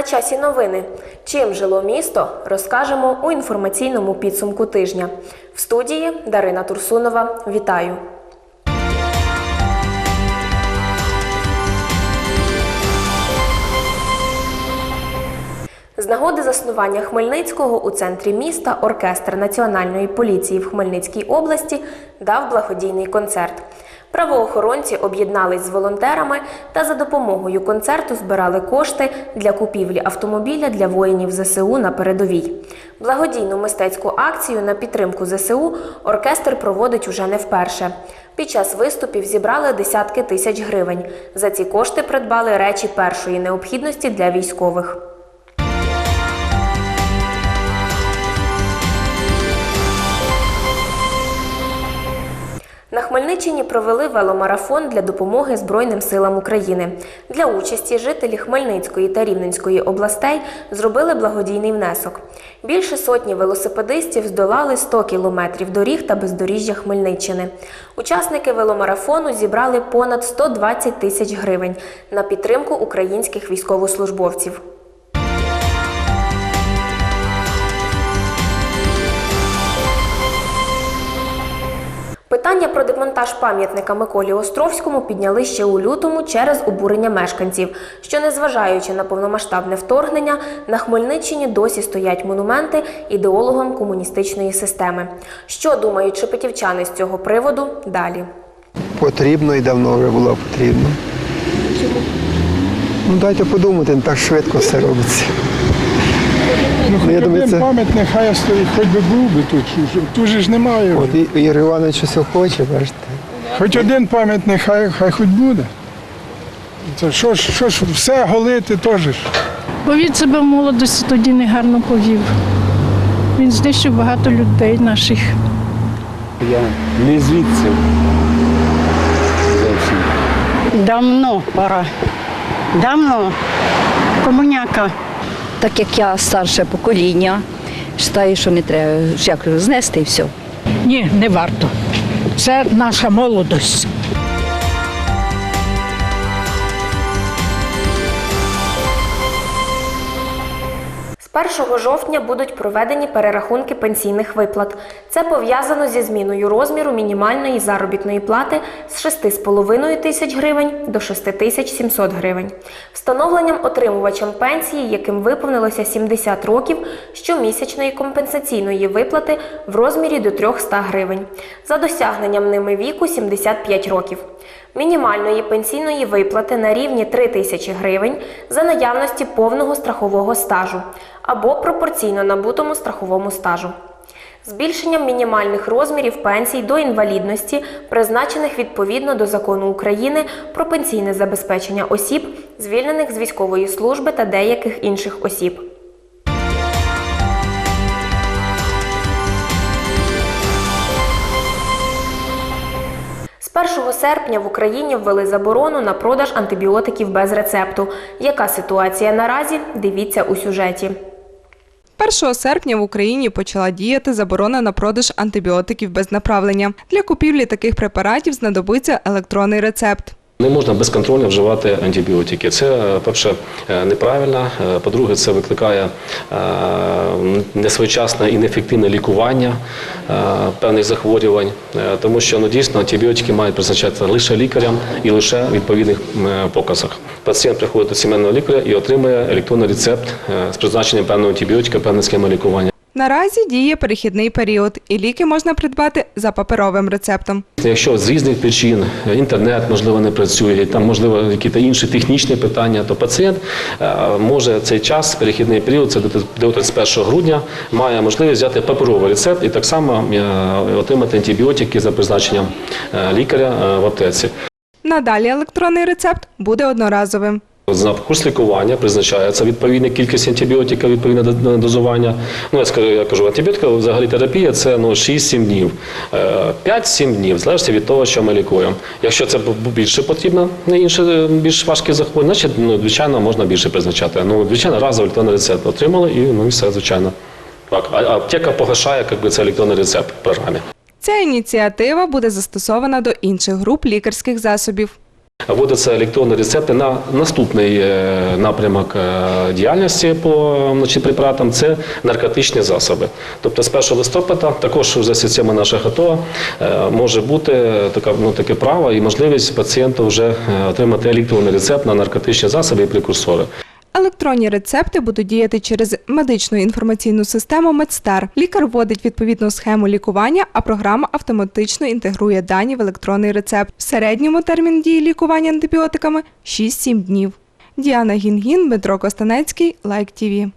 На часі новини. Чим жило місто, розкажемо у інформаційному підсумку тижня. В студії Дарина Турсунова. Вітаю! З нагоди заснування Хмельницького у центрі міста оркестр Національної поліції в Хмельницькій області дав благодійний концерт. Правоохоронці об'єднались з волонтерами та за допомогою концерту збирали кошти для купівлі автомобіля для воїнів ЗСУ на передовій. Благодійну мистецьку акцію на підтримку ЗСУ оркестр проводить уже не вперше. Під час виступів зібрали десятки тисяч гривень. За ці кошти придбали речі першої необхідності для військових. На Хмельниччині провели веломарафон для допомоги Збройним силам України. Для участі жителі Хмельницької та Рівненської областей зробили благодійний внесок. Більше сотні велосипедистів здолали 100 кілометрів доріг та бездоріжжя Хмельниччини. Учасники веломарафону зібрали понад 120 тисяч гривень на підтримку українських військовослужбовців. Питання про демонтаж пам'ятника Миколі Островському підняли ще у лютому через обурення мешканців, що, незважаючи на повномасштабне вторгнення, на Хмельниччині досі стоять монументи ідеологам комуністичної системи. Що думають шепетівчани з цього приводу далі? Потрібно і давно вже було потрібно. Чому? Ну дайте подумати, не так швидко все робиться. Ну, Ну, я хоч думаю, один це- пам'ятник хай стоїть, хоч би був би тут. Тут же ж немає. От і Ігор Іванович все хоче, бачите. Хоч один пам'ятник, хай, хай хоч буде. Це що ж, що ж, все голити теж. ж. Бо він себе в молодості тоді негарно повів. Він знищив багато людей наших. Я не звідси. Зовсім. Давно пора. Давно. Комуняка. Так як я старше покоління, вважаю, що не треба як, знести і все. Ні, не варто. Це наша молодость. З 1 жовтня будуть проведені перерахунки пенсійних виплат. Це пов'язано зі зміною розміру мінімальної заробітної плати з 6,5 тисяч гривень до 6 тисяч 700 гривень. Встановленням отримувачам пенсії, яким виповнилося 70 років, щомісячної компенсаційної виплати в розмірі до 300 гривень. За досягненням ними віку 75 років. Мінімальної пенсійної виплати на рівні 3 тисячі гривень за наявності повного страхового стажу або пропорційно набутому страховому стажу. Збільшенням мінімальних розмірів пенсій до інвалідності, призначених відповідно до закону України про пенсійне забезпечення осіб, звільнених з військової служби та деяких інших осіб. З 1 серпня в Україні ввели заборону на продаж антибіотиків без рецепту. Яка ситуація наразі? Дивіться у сюжеті. 1 серпня в Україні почала діяти заборона на продаж антибіотиків без направлення. Для купівлі таких препаратів знадобиться електронний рецепт. Не можна безконтрольно вживати антибіотики. Це, перше, е, неправильно. Е, По-друге, це викликає е, несвоєчасне і неефективне лікування певних захворювань, тому що ну, дійсно антибіотики мають призначатися лише лікарям і лише в відповідних показах. Пацієнт приходить до сімейного лікаря і отримує електронний рецепт з призначенням певного антибіотика, певна схема лікування. Наразі діє перехідний період, і ліки можна придбати за паперовим рецептом. Якщо з різних причин інтернет можливо не працює, там можливо якісь інші технічні питання, то пацієнт е, може цей час, перехідний період, це до до 31 грудня, має можливість взяти паперовий рецепт і так само е, отримати антибіотики за призначенням е, лікаря в аптеці. Надалі електронний рецепт буде одноразовим. За курс лікування призначається відповідна кількість антибіотика, відповідне дозування. Ну, я скажу, я кажу, антибіотика взагалі терапія це ну, 6-7 днів. Е, 5-7 днів, залежить від того, що ми лікуємо. Якщо це більше потрібно, інше е, більш важкі захворювання, значить, ну, звичайно, можна більше призначати. Ну, звичайно, разовий електронний рецепт отримали і ну, і все, звичайно. Так, а аптека погашає як би, цей електронний рецепт в програмі. Ця ініціатива буде застосована до інших груп лікарських засобів. Вводяться електронні рецепти на наступний е, напрямок е, діяльності по значить, препаратам це наркотичні засоби. Тобто з 1 листопада також вже система наша готова. е, Може бути така, ну, таке право і можливість пацієнту вже отримати електронний рецепт на наркотичні засоби і прекурсори. Електронні рецепти будуть діяти через медичну інформаційну систему Медстар. Лікар вводить відповідну схему лікування, а програма автоматично інтегрує дані в електронний рецепт. В середньому термін дії лікування антибіотиками 6-7 днів. Діана Гінгін, Дмитро Костанецький, Лайк ТІВІ.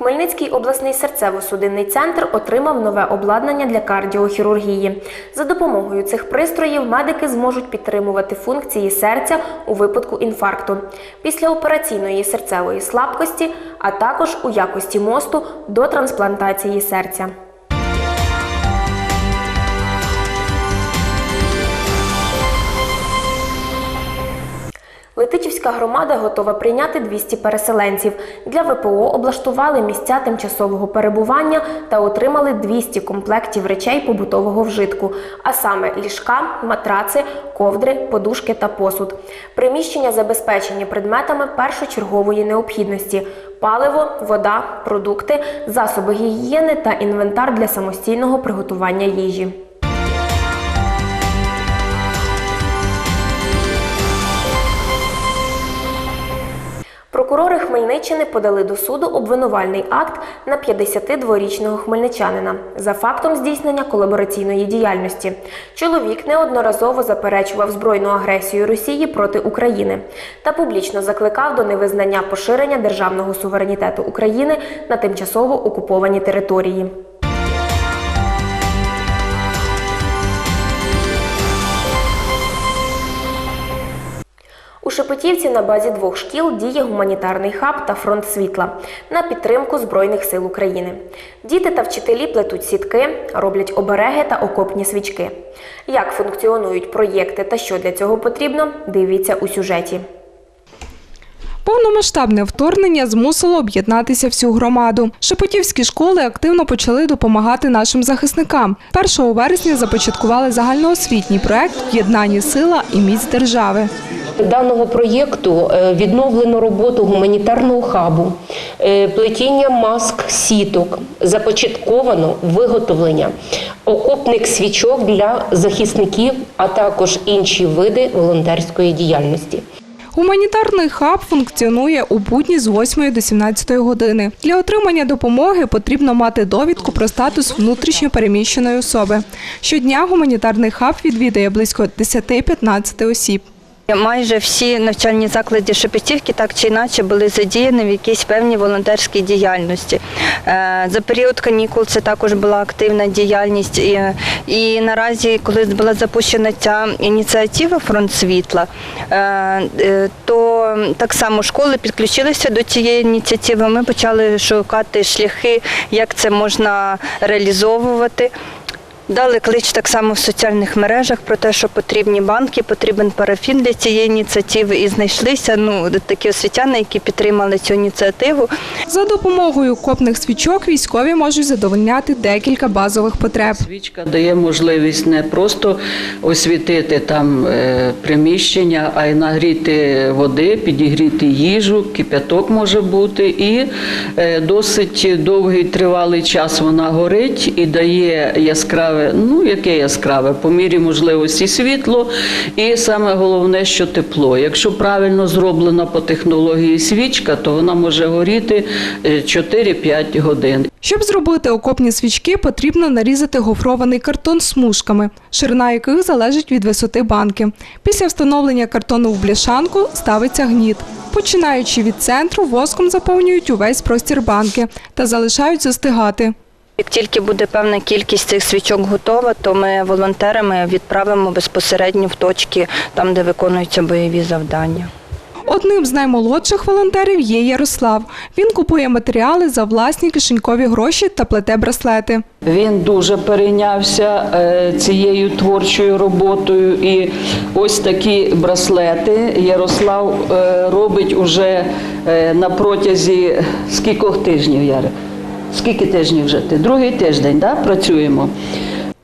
Хмельницький обласний серцево-судинний центр отримав нове обладнання для кардіохірургії. За допомогою цих пристроїв медики зможуть підтримувати функції серця у випадку інфаркту, післяопераційної серцевої слабкості, а також у якості мосту до трансплантації серця. Летичівська громада готова прийняти 200 переселенців. Для ВПО облаштували місця тимчасового перебування та отримали 200 комплектів речей побутового вжитку, а саме ліжка, матраци, ковдри, подушки та посуд. Приміщення забезпечені предметами першочергової необхідності: паливо, вода, продукти, засоби гігієни та інвентар для самостійного приготування їжі. Прокурори Хмельниччини подали до суду обвинувальний акт на 52-річного хмельничанина за фактом здійснення колабораційної діяльності. Чоловік неодноразово заперечував збройну агресію Росії проти України та публічно закликав до невизнання поширення державного суверенітету України на тимчасово окуповані території. У Шепетівці на базі двох шкіл діє гуманітарний хаб та фронт світла на підтримку Збройних сил України. Діти та вчителі плетуть сітки, роблять обереги та окопні свічки. Як функціонують проєкти та що для цього потрібно, дивіться у сюжеті. Повномасштабне вторгнення змусило об'єднатися всю громаду. Шепетівські школи активно почали допомагати нашим захисникам. 1 вересня започаткували загальноосвітній проект Єднані сила і міць держави. Даного проєкту е, відновлено роботу гуманітарного хабу, е, плетіння маск, сіток, започатковано виготовлення окопних свічок для захисників, а також інші види волонтерської діяльності. Гуманітарний хаб функціонує у будні з 8 до 17 години. Для отримання допомоги потрібно мати довідку про статус внутрішньо переміщеної особи. Щодня гуманітарний хаб відвідає близько 10-15 осіб. Майже всі навчальні заклади Шепетівки так чи інакше були задіяні в якійсь певній волонтерській діяльності. Е, За період канікул це також була активна діяльність. І, і наразі, коли була запущена ця ініціатива Фронт світла, е, е, то так само школи підключилися до цієї ініціативи. Ми почали шукати шляхи, як це можна реалізовувати. Дали клич так само в соціальних мережах про те, що потрібні банки, потрібен парафін для цієї ініціативи. І знайшлися ну такі освітяни, які підтримали цю ініціативу. За допомогою копних свічок військові можуть задовольняти декілька базових потреб. Свічка дає можливість не просто освітити там е, приміщення, а й нагріти води, підігріти їжу, кип'яток може бути, і е, досить довгий тривалий час вона горить і дає яскраве, ну яке яскраве, по мірі можливості світло, і саме головне, що тепло. Якщо правильно зроблена по технології свічка, то вона може горіти е, 4-5 годин. Щоб зробити окопні свічки, потрібно нарізати гофрований картон смужками, ширина яких залежить від висоти банки. Після встановлення картону в бляшанку ставиться гніт. Починаючи від центру, воском заповнюють увесь простір банки та залишають застигати. Як тільки буде певна кількість цих свічок готова, то ми волонтерами відправимо безпосередньо в точки, там де виконуються бойові завдання. Одним з наймолодших волонтерів є Ярослав. Він купує матеріали за власні кишенькові гроші та плете браслети. Він дуже перейнявся е, цією творчою роботою. І ось такі браслети Ярослав е, робить уже е, на протязі скількох тижнів, Ярик? Скільки тижнів вже ти? Другий тиждень, да? працюємо.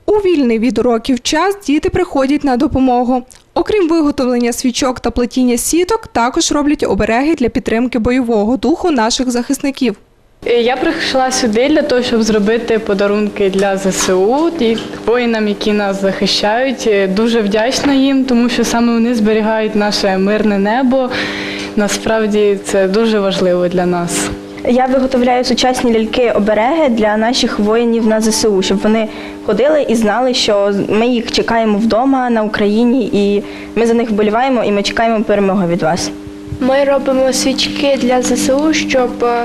У вільний від уроків час діти приходять на допомогу. Окрім виготовлення свічок та плетіння сіток, також роблять обереги для підтримки бойового духу наших захисників. Я прийшла сюди для того, щоб зробити подарунки для ЗСУ і воїнам, які нас захищають. Дуже вдячна їм, тому що саме вони зберігають наше мирне небо. Насправді це дуже важливо для нас. Я виготовляю сучасні ляльки-обереги для наших воїнів на ЗСУ, щоб вони ходили і знали, що ми їх чекаємо вдома на Україні, і ми за них вболіваємо, і ми чекаємо перемоги від вас. Ми робимо свічки для ЗСУ, щоб е,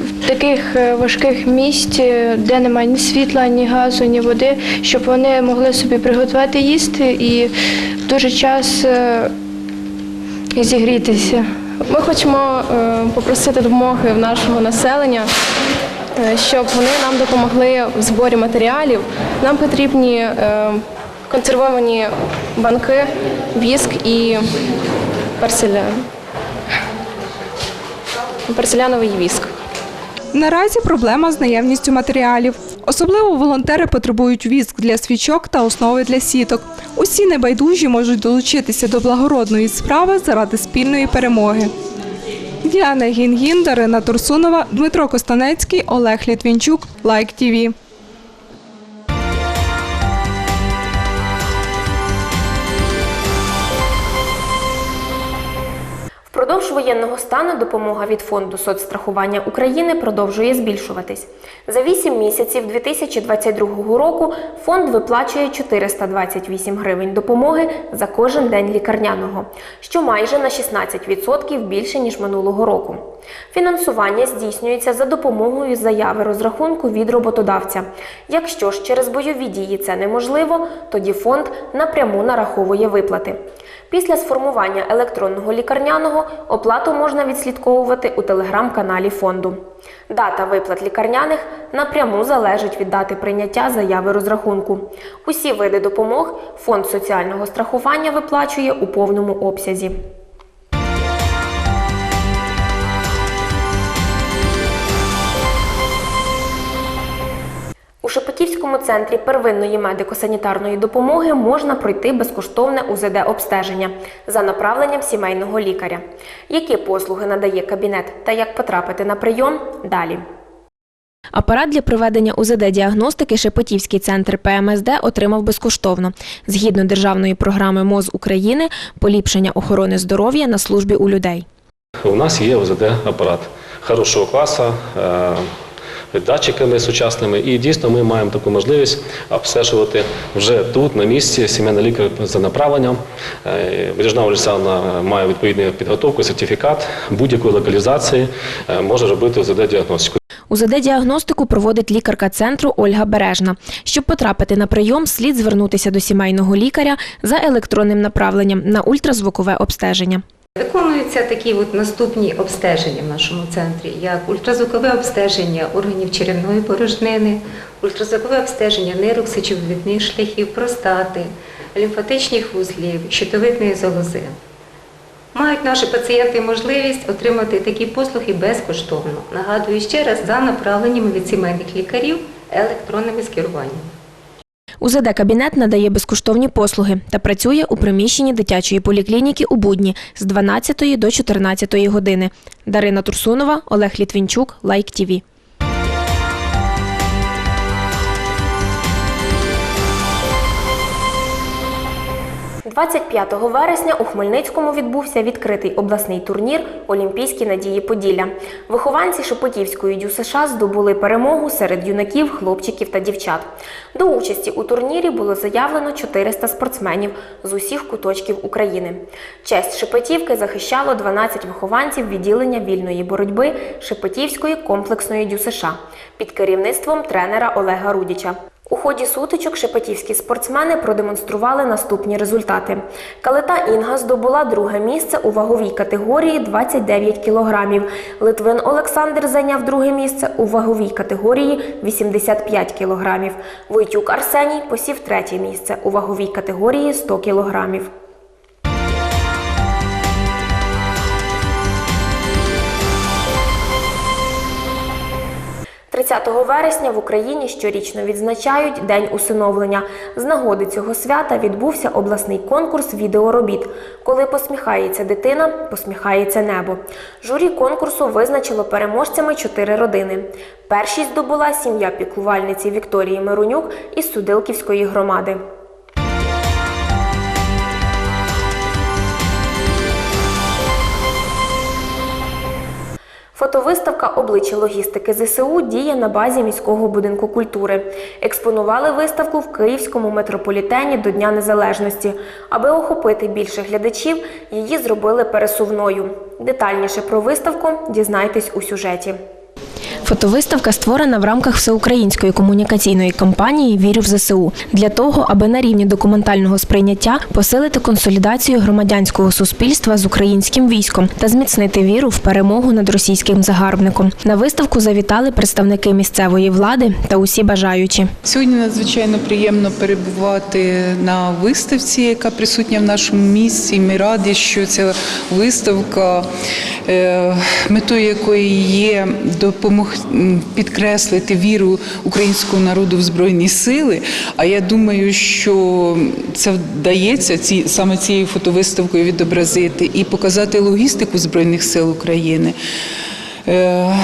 в таких е, важких місць, е, де немає ні світла, ні газу, ні води, щоб вони могли собі приготувати їсти і в той же час зігрітися. Ми хочемо е, попросити допомоги в нашого населення, е, щоб вони нам допомогли в зборі матеріалів. Нам потрібні е, консервовані банки, віск і перселя... перселяновий віск. Наразі проблема з наявністю матеріалів. Особливо волонтери потребують віск для свічок та основи для сіток. Усі небайдужі можуть долучитися до благородної справи заради спільної перемоги. Діана Гінгін, Дарина Турсунова, Дмитро Костанецький, Олег Літвінчук, Лайк ТІВІ. Впродовж воєнного стану допомога від Фонду соцстрахування України продовжує збільшуватись. За 8 місяців 2022 року фонд виплачує 428 гривень допомоги за кожен день лікарняного, що майже на 16% більше ніж минулого року. Фінансування здійснюється за допомогою заяви розрахунку від роботодавця. Якщо ж через бойові дії це неможливо, тоді фонд напряму нараховує виплати. Після сформування електронного лікарняного оплату можна відслідковувати у телеграм-каналі фонду. Дата виплат лікарняних напряму залежить від дати прийняття заяви розрахунку. Усі види допомог фонд соціального страхування виплачує у повному обсязі. Шепетівському центрі первинної медико-санітарної допомоги можна пройти безкоштовне УЗД-обстеження за направленням сімейного лікаря. Які послуги надає кабінет та як потрапити на прийом – далі. Апарат для проведення УЗД-діагностики Шепетівський центр ПМСД отримав безкоштовно. Згідно державної програми МОЗ України поліпшення охорони здоров'я на службі у людей. У нас є ОЗД-апарат хорошого класу, е, датчиками сучасними, і дійсно ми маємо таку можливість обстежувати вже тут, на місці, сімейний лікар за направленням. Бережна Олександра має відповідну підготовку, сертифікат будь-якої локалізації е, може робити ОЗД-діагностику. УЗД-діагностику проводить лікарка центру Ольга Бережна. Щоб потрапити на прийом, слід звернутися до сімейного лікаря за електронним направленням на ультразвукове обстеження. Виконуються такі от наступні обстеження в нашому центрі, як ультразвукове обстеження органів черевної порожнини, ультразвукове обстеження нирок, сечовидних шляхів, простати, лімфатичних вузлів, щитовидної залози. Мають наші пацієнти можливість отримати такі послуги безкоштовно. Нагадую ще раз за направленнями від сімейних лікарів електронними скеруваннями. УЗД-кабінет надає безкоштовні послуги та працює у приміщенні дитячої поліклініки у будні з 12 до 14 години. Дарина Турсунова, Олег Літвінчук, Лайк ТІВІ. – 25 вересня у Хмельницькому відбувся відкритий обласний турнір Олімпійські надії Поділля. Вихованці Шепетівської дю США здобули перемогу серед юнаків, хлопчиків та дівчат. До участі у турнірі було заявлено 400 спортсменів з усіх куточків України. Честь Шепетівки захищало 12 вихованців відділення вільної боротьби Шепетівської комплексної дю США під керівництвом тренера Олега Рудіча. У ході сутичок шепетівські спортсмени продемонстрували наступні результати. Калита Інга здобула друге місце у ваговій категорії 29 кілограмів. Литвин Олександр зайняв друге місце у ваговій категорії 85 кілограмів. Войтюк Арсеній посів третє місце у ваговій категорії 100 кілограмів. 30 вересня в Україні щорічно відзначають День усиновлення. З нагоди цього свята відбувся обласний конкурс відеоробіт. Коли посміхається дитина, посміхається небо. Журі конкурсу визначило переможцями чотири родини. Першість здобула сім'я піклувальниці Вікторії Мирунюк із Судилківської громади. Фотовиставка обличчя логістики ЗСУ діє на базі міського будинку культури. Експонували виставку в Київському метрополітені до Дня Незалежності. Аби охопити більше глядачів, її зробили пересувною. Детальніше про виставку дізнайтесь у сюжеті. Фотовиставка створена в рамках всеукраїнської комунікаційної кампанії Вірю в ЗСУ для того, аби на рівні документального сприйняття посилити консолідацію громадянського суспільства з українським військом та зміцнити віру в перемогу над російським загарбником. На виставку завітали представники місцевої влади та усі бажаючі. Сьогодні надзвичайно приємно перебувати на виставці, яка присутня в нашому місті. Ми раді, що ця виставка, е, метою якої є допомогти підкреслити віру українського народу в збройні сили. А я думаю, що це вдається ці саме цією фотовиставкою відобразити і показати логістику збройних сил України. Е,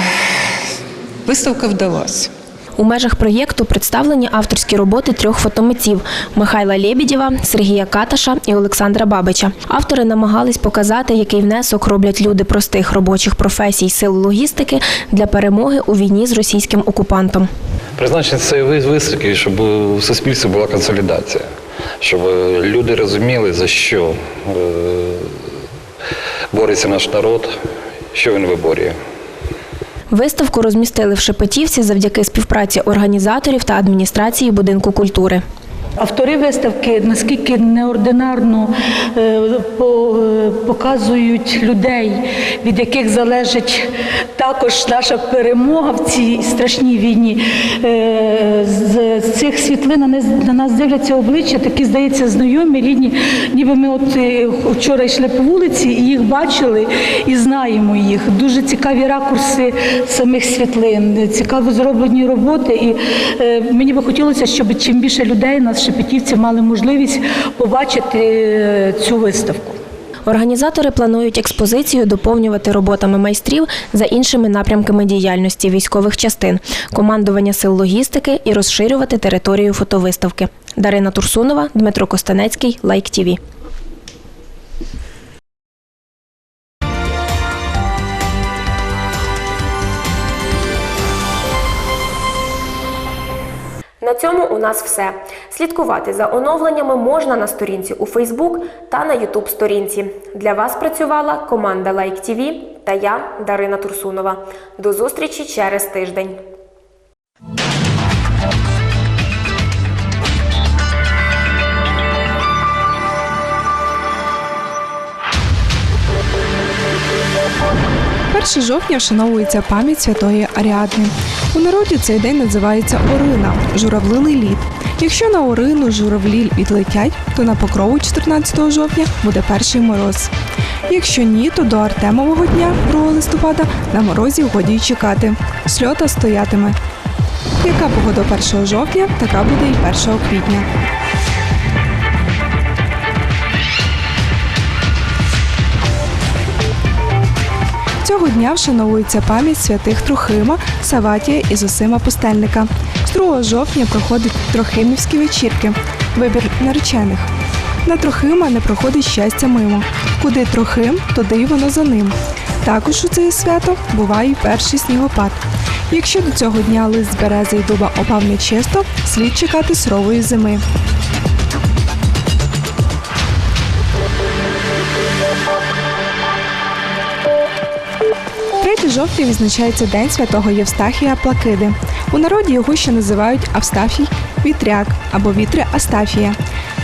Виставка вдалася. У межах проєкту представлені авторські роботи трьох фотомитців Михайла Лєбідєва, Сергія Каташа і Олександра Бабича. Автори намагались показати, який внесок роблять люди простих робочих професій сил логістики для перемоги у війні з російським окупантом. Призначення цієї виставки, щоб у суспільстві була консолідація, щоб люди розуміли, за що е, бореться наш народ, що він виборює. Виставку розмістили в Шепетівці завдяки співпраці організаторів та адміністрації будинку культури. Автори виставки наскільки неординарно е, е, показують людей, від яких залежить також наша перемога в цій страшній війні. Е, З цих світлин на нас- дивляться обличчя, такі здається знайомі, рідні. Ніби ми от вчора йшли по вулиці і їх бачили і знаємо їх. Дуже цікаві ракурси самих світлин, цікаво зроблені роботи. І мені би хотілося, щоб чим більше людей нас шепетівці мали можливість побачити е, цю виставку. Організатори планують експозицію доповнювати роботами майстрів за іншими напрямками діяльності військових частин, командування сил логістики і розширювати територію фотовиставки. Дарина Турсунова, Дмитро Костанецький, Лайк ТІВІ. На цьому у нас все. Слідкувати за оновленнями можна на сторінці у Фейсбук та на Ютуб сторінці. Для вас працювала команда Лайк ТІВІ та я, Дарина Турсунова. До зустрічі через тиждень. Перше жовтня вшановується пам'ять святої Аріадни. У народі цей день називається Орина журавлиний лід. Якщо на Орину журавлі відлетять, то на покрову 14 жовтня буде перший мороз. Якщо ні, то до Артемового дня, 2 листопада, на морозі годі й чекати. Сльота стоятиме. Яка погода 1 жовтня, така буде і 1 квітня. Цього дня вшановується пам'ять святих Трохима, Саватія і Зосима Пустельника. З 2 жовтня проходять Трохимівські вечірки, вибір наречених. На Трохима не проходить щастя мимо. Куди Трохим, туди й воно за ним. Також у це свято буває перший снігопад. Якщо до цього дня лист з берези й дуба опав нечисто, слід чекати сурової зими. 3 жовтня відзначається День святого Євстахія Плакиди. У народі його ще називають Австафій вітряк або вітри Астафія.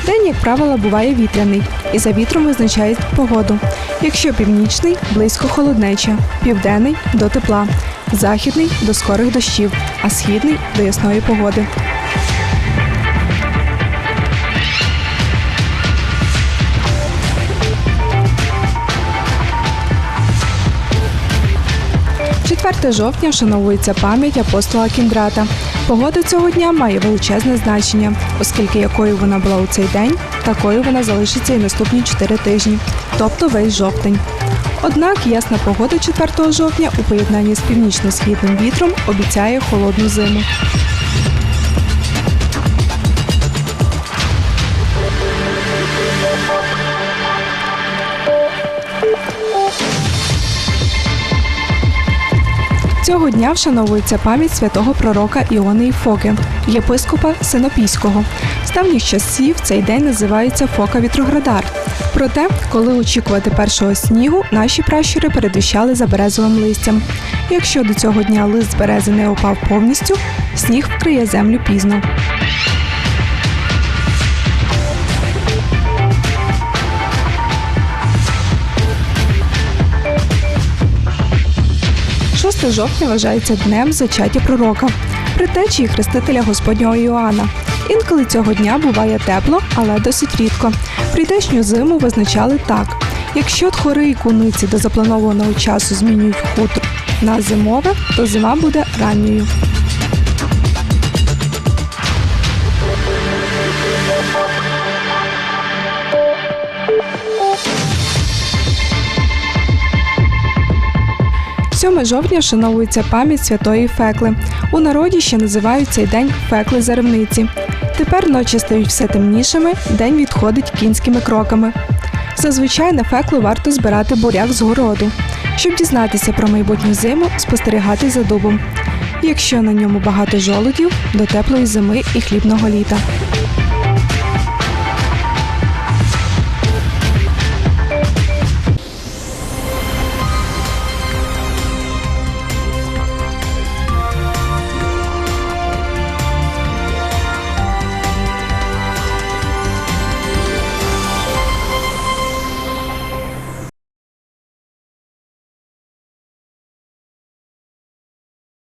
День, як правило, буває вітряний, і за вітром визначають погоду. Якщо північний близько холоднеча, південний до тепла, західний до скорих дощів, а східний до ясної погоди. 6 жовтня вшановується пам'ять апостола Кіндрата. Погода цього дня має величезне значення, оскільки якою вона була у цей день, такою вона залишиться і наступні 4 тижні, тобто весь жовтень. Однак ясна погода 4 жовтня у поєднанні з північно-східним вітром обіцяє холодну зиму. Цього дня вшановується пам'ять святого пророка Іони і Фоки, єпископа Синопійського. З давніх часів цей день називається Фока Вітроградар. Проте, коли очікувати першого снігу, наші пращури передвіщали за березовим листям. Якщо до цього дня лист берези не опав повністю, сніг вкриє землю пізно. – жовтня вважається днем зачаття пророка, притечі і хрестителя Господнього Іоанна. Інколи цього дня буває тепло, але досить рідко. Прийдешню зиму визначали так: якщо тхори і куниці до запланованого часу змінюють хутро на зимове, то зима буде ранньою. Сьоме жовтня вшановується пам'ять святої Фекли. У народі ще називають цей день Фекли Заревниці. Тепер ночі стають все темнішими, день відходить кінськими кроками. Зазвичай на феклу варто збирати буряк з городу. Щоб дізнатися про майбутню зиму, спостерігати за дубом. Якщо на ньому багато жолудів, до теплої зими і хлібного літа.